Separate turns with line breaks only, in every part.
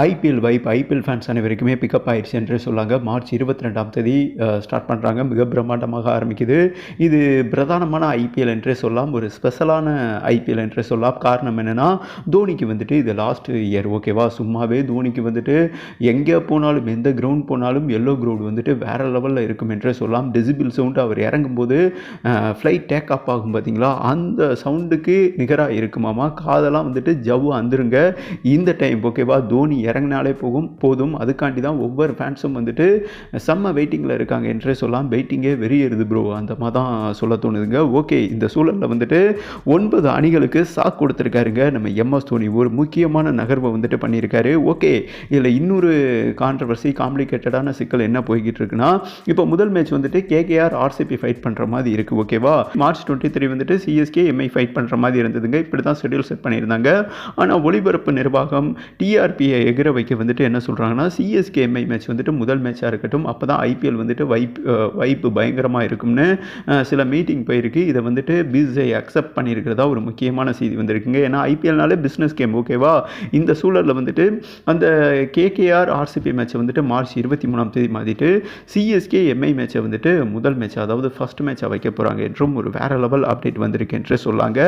IPL vibe IPL fans அனைவருக்குமே pickup ஆயிடுச்சு என்று சொல்லாங்க. மார்ச் இருபத்தி ரெண்டாம் தேதி ஸ்டார்ட் பண்ணுறாங்க மிக பிரம்மாண்டமாக ஆரம்பிக்குது. இது பிரதானமான ஐபிஎல் என்றே சொல்லலாம். ஒரு ஸ்பெஷலான ஐபிஎல் என்றே சொல்லலாம். காரணம் என்னென்னா தோனிக்கு வந்துட்டு இது லாஸ்ட் இயர் ஓகேவா சும்மாவே தோனிக்கு வந்துட்டு எங்கே போனாலும் எந்த கிரவுண்ட் போனாலும் எல்லோ கிரவுண்ட் வந்துட்டு வேறு லெவலில் இருக்கும் என்றே சொல்லலாம். டெசிபிள் சவுண்டு அவர் இறங்கும்போது ஃப்ளைட் டேக் அப் ஆகும் பார்த்தீங்களா அந்த சவுண்டுக்கு நிகராக இருக்குமாமா? காதெல்லாம் வந்துட்டு ஜவ்வு வந்துருங்க இந்த டைம் ஓகேவா தோனி இறங்கினாலே போகும் போதும். அதுக்காண்டி தான் ஒவ்வொரு ஃபேன்ஸும் வந்துட்டு செம்ம வெயிட்டிங்கில் இருக்காங்க என்றே சொல்லலாம் வெயிட்டிங்கே வெறியேறுது ப்ரோ அந்த மாதிரி தான் சொல்ல தோணுதுங்க. ஓகே இந்த சூழலில் வந்துட்டு ஒன்பது அணிகளுக்கு சாக் கொடுத்துருக்காருங்க. நம்ம எம்எஸ் தோனி ஒரு முக்கியமான நகர்வை வந்துட்டு பண்ணியிருக்காரு. ஓகே இதில் இன்னொரு கான்ட்ரவர்சி காம்ப்ளிகேட்டடான சிக்கல் என்ன போய்கிட்டு இருக்குன்னா இப்போ முதல் மேட்ச் வந்துட்டு கேகேஆர் ஆர்சிபி ஃபைட் பண்ணுற மாதிரி இருக்குது ஓகேவா மார்ச் டுவெண்ட்டி த்ரீ வந்துட்டு சிஎஸ்கே எம்ஐ ஃபைட் பண்ணுற மாதிரி இருந்ததுங்க. இப்படி தான் ஷெடியூல் செட் பண்ணியிருந்தாங்க. ஆனால் ஒளிபரப்பு நிர்வாகம் டிஆர்பியை எகிர வைக்க வந்துட்டு என்ன சொல்கிறாங்கன்னா சிஎஸ்கே எம்ஐ மேட்ச் வந்துட்டு முதல் மேட்சாக இருக்கட்டும் அப்போ தான் ஐபிஎல் வந்துட்டு வைப் வைப்பு பயங்கரமாக இருக்கும்னு சில மீட்டிங் போயிருக்கு. இதை வந்துட்டு பிசிஐ அக்செப்ட் பண்ணியிருக்கிறதா ஒரு முக்கியமான செய்தி வந்திருக்குங்க. ஏன்னா ஐபிஎல்னாலே பிஸ்னஸ் கேம் ஓகேவா இந்த சூழலில் வந்துட்டு அந்த கேகேஆர் ஆர்சிபி மேட்ச்சை வந்துட்டு மார்ச் இருபத்தி மூணாம் தேதி மாற்றிட்டு சிஎஸ்கே எம்ஐ மேட்ச்சை வந்துட்டு முதல் மேட்ச் அதாவது ஃபர்ஸ்ட் மேட்சாக வைக்க போகிறாங்க என்றும் ஒரு வேற லெவல் அப்டேட் வந்திருக்கு என்று சொல்லாங்க.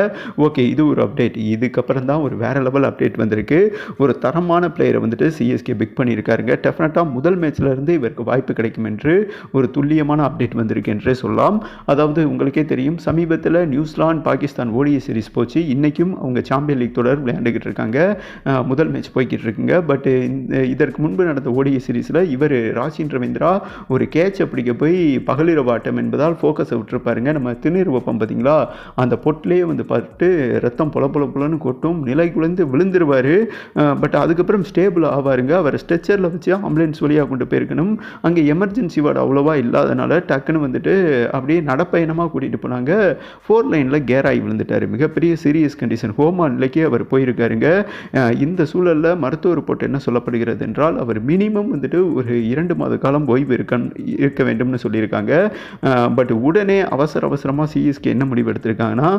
ஓகே இது ஒரு அப்டேட் இதுக்கப்புறம் தான் ஒரு வேற லெவல் அப்டேட் வந்திருக்கு. ஒரு தரமான பிளேயர் வந்துட்டு சிஎஸ்கே பிக் பண்ணியிருக்காருங்க. டெஃபினட்டாக முதல் மேட்ச்லேருந்து இவருக்கு வாய்ப்பு கிடைக்கும் என்று ஒரு துல்லியமான அப்டேட் வந்திருக்கு என்றே சொல்லலாம். அதாவது உங்களுக்கே தெரியும் சமீபத்தில் நியூசிலாந்து பாகிஸ்தான் ஓடிய சீரிஸ் போச்சு. இன்றைக்கும் அவங்க சாம்பியன் லீக் தொடர் விளையாண்டுக்கிட்டு இருக்காங்க. முதல் மேட்ச் போய்கிட்டு இருக்குங்க. பட் இதற்கு முன்பு நடந்த ஓடிய சீரிஸில் இவர் ராஜின் ரவீந்திரா ஒரு கேட்ச் பிடிக்க போய் பகலிரவு ஆட்டம் என்பதால் ஃபோக்கஸை விட்டுருப்பாருங்க. நம்ம திணீர் வைப்போம் பார்த்தீங்களா அந்த பொட்டிலே வந்து பார்த்துட்டு ரத்தம் பொல பொல பொலன்னு கொட்டும் நிலை குலைந்து விழுந்துருவார். பட் அதுக்கப்புறம் ஸ்டே ஸ்டேபிள் ஆவாருங்க. அவர் ஸ்ட்ரெச்சரில் வச்சு ஆம்புலன்ஸ் வழியாக கொண்டு போயிருக்கணும். அங்கே எமர்ஜென்சி வார்டு அவ்வளோவா இல்லாதனால டக்குன்னு வந்துட்டு அப்படியே நடப்பயணமாக கூட்டிகிட்டு போனாங்க. ஃபோர் லைனில் கேர் ஆகி விழுந்துட்டார். மிகப்பெரிய சீரியஸ் கண்டிஷன் ஹோமா நிலைக்கு அவர் போயிருக்காருங்க. இந்த சூழலில் மருத்துவ ரிப்போர்ட் என்ன சொல்லப்படுகிறது என்றால் அவர் மினிமம் வந்துட்டு ஒரு இரண்டு மாத காலம் ஓய்வு இருக்க இருக்க வேண்டும்னு சொல்லியிருக்காங்க. பட் உடனே அவசர அவசரமாக சிஎஸ்கே என்ன முடிவு எடுத்திருக்காங்கன்னா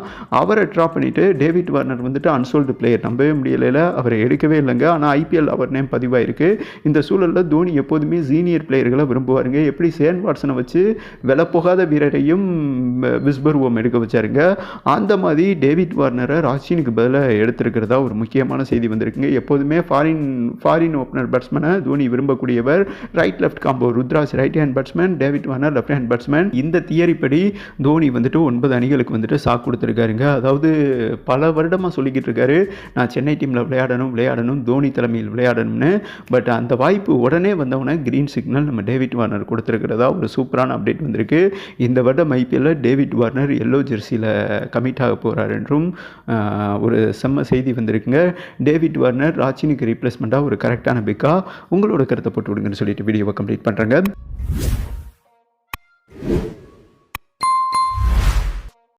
அவரை ட்ராப் பண்ணிவிட்டு டேவிட் வார்னர் வந்துட்டு அன்சோல்டு பிளேயர் நம்பவே முடியலைல. அவரை எடுக்கவே இல்லைங்க. ஆனால் ஐபிஎல் அவர் நேம் பதிவாயிருக்கு இந்த சூழலில் தோனி எப்போதுமே சீனியர் பிளேயர்களை விரும்புவாருங்க. எப்படி சேன் வாட்ஸனை வச்சு விலை போகாத வீரரையும் விஸ்பர்வோம் எடுக்க வச்சாருங்க. அந்த மாதிரி டேவிட் வார்னரை ராஷினுக்கு பதிலாக எடுத்திருக்கிறதா ஒரு முக்கியமான செய்தி வந்திருக்குங்க. எப்போதுமே ஃபாரின் ஃபாரின் ஓப்பனர் பேட்ஸ்மேனை Dhoni விரும்பக்கூடியவர். Right left combo Ruturaj right hand batsman David Warner left hand batsman இந்த தியரி படி தோனி வந்துட்டு ஒன்பது அணிகளுக்கு வந்துட்டு சாக்கு கொடுத்துருக்காருங்க. அதாவது பல வருடமாக சொல்லிக்கிட்டு இருக்காரு. நான் சென்னை டீமில் விளையாடணும் விளையாடணும். தோனி தலைமையில் விளையாடணும்னு. பட் அந்த வாய்ப்பு உடனே வந்தவொடனே கிரீன் சிக்னல் நம்ம டேவிட் வார்னர் கொடுத்துருக்கிறதா ஒரு சூப்பரான அப்டேட் வந்திருக்கு. இந்த வருடம் ஐபிஎல்ல டேவிட் வார்னர் எல்லோ ஜெர்சியில் கமிட் ஆக போகிறார் என்றும் ஒரு செம்ம செய்தி வந்திருக்குங்க. டேவிட் வார்னர் ராச்சினுக்கு ரீப்ளேஸ்மெண்ட்டாக ஒரு கரெக்டான பிக்கா உங்களோட கருத்தை போட்டு விடுங்கன்னு சொல்லிட்டு வீடியோவை கம்ப்ளீட் பண்ணுறேங்க